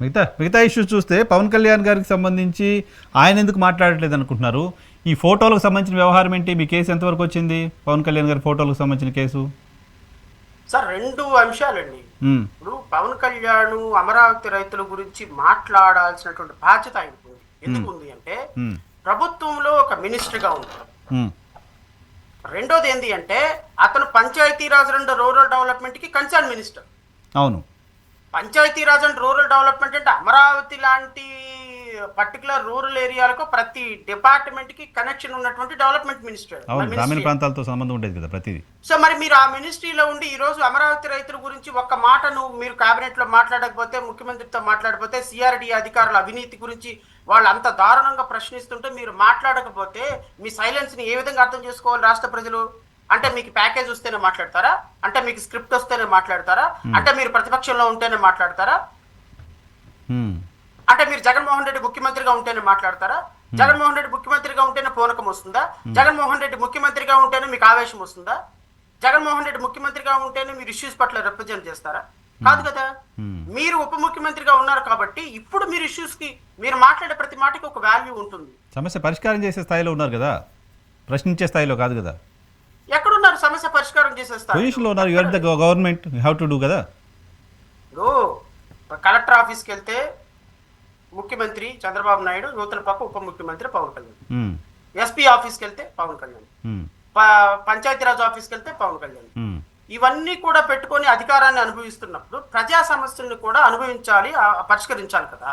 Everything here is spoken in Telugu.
మిగతా మిగతా ఇష్యూస్ చూస్తే పవన్ కళ్యాణ్ గారికి సంబంధించి ఆయన ఎందుకు మాట్లాడట్లేదు అనుకుంటున్నారు? ఈ ఫోటోలకు సంబంధించిన వ్యవహారం ఏంటి? మీ కేసు ఎంతవరకు వచ్చింది? పవన్ కళ్యాణ్ గారి ఫోటోలకు సంబంధించిన కేసు? సార్ రెండు అంశాలండి. ఇప్పుడు పవన్ కళ్యాణ్ అమరావతి రైతుల గురించి మాట్లాడాల్సినటువంటి బాధ్యత ఆయనకు ఎందుకు ఉంది అంటే ప్రభుత్వంలో ఒక మినిస్టర్గా ఉంటారు రెండోది ఏంటి అంటే అతను పంచాయతీరాజ్ అండ్ రూరల్ డెవలప్మెంట్కి కన్సర్న్ మినిస్టర్. అవును. పంచాయతీరాజ్ అండ్ రూరల్ డెవలప్మెంట్ అంటే అమరావతి లాంటి పర్టికులర్ రూరల్ ఏరియాలకు ప్రతి డిపార్ట్మెంట్కి కనెక్షన్ ఉన్నటువంటి డెవలప్మెంట్ మినిస్టర్. గ్రామీణ ప్రాంతాలతో సంబంధం ఉండేది కదా ప్రతిదీ. సో మరి మీరు ఆ మినిస్ట్రీలో ఉండి ఈ రోజు అమరావతి రైతుల గురించి ఒక్క మాట నువ్వు మీరు కేబినెట్లో మాట్లాడకపోతే ముఖ్యమంత్రితో మాట్లాడకపోతే సిఆర్డి అధికారుల అవినీతి గురించి వాళ్ళు అంత దారుణంగా ప్రశ్నిస్తుంటే మీరు మాట్లాడకపోతే మీ సైలెన్స్ని ఏ విధంగా అర్థం చేసుకోవాలి రాష్ట్ర ప్రజలు? అంటే మీకు ప్యాకేజ్ వస్తేనే మాట్లాడతారా? అంటే మీకు స్క్రిప్ట్ వస్తేనే మాట్లాడతారా? అంటే మీరు ప్రతిపక్షంలో ఉంటేనే మాట్లాడతారా? ఉమ్, అంటే మీరు జగన్మోహన్ రెడ్డి ముఖ్యమంత్రిగా ఉంటేనే మాట్లాడతారా? జగన్మోహన్ రెడ్డి ముఖ్యమంత్రిగా ఉంటేనే పూనకం వస్తుందా? జగన్మోహన్ రెడ్డి ముఖ్యమంత్రిగా ఉంటేనే మీకు ఆవేశం వస్తుందా? జగన్మోహన్ రెడ్డి ముఖ్యమంత్రిగా ఉంటేనే మీరు ఇష్యూస్ పట్ల రిప్రజెంట్ చేస్తారా? కాదు కదా? Hmm. మీరు ఉప ముఖ్యమంత్రిగా ఉన్నారు కాబట్టి ఇప్పుడు మీరు ఇష్యూస్కి మీరు మాట్లాడే ప్రతి మాటకి ఒక వాల్యూ ఉంటుంది. సమస్య పరిష్కారం చేసే స్థాయిలో ఉన్నారు కదా? ప్రశ్నించే స్థాయిలో కాదు కదా? ఎక్కడున్నారు? సమస్య పరిష్కారం చేసేస్తారు. పొజిషన్లో ఉన్నారు. You are the government. Have to do కదా? కలెక్టర్ ఆఫీస్కి వెళ్తే ముఖ్యమంత్రి చంద్రబాబు నాయుడు నూతన పక్క ఉప ముఖ్యమంత్రి పవన్ కళ్యాణ్. ఎస్పీ ఆఫీస్కి వెళ్తే పవన్ కళ్యాణ్. పంచాయతీరాజ్ ఆఫీస్కి వెళ్తే పవన్ కళ్యాణ్. ఇవన్నీ కూడా పెట్టుకొని అధికారాన్ని అనుభవిస్తున్నప్పుడు ప్రజా సమస్యల్ని కూడా అనుభవించాలి పరిష్కరించాలి కదా.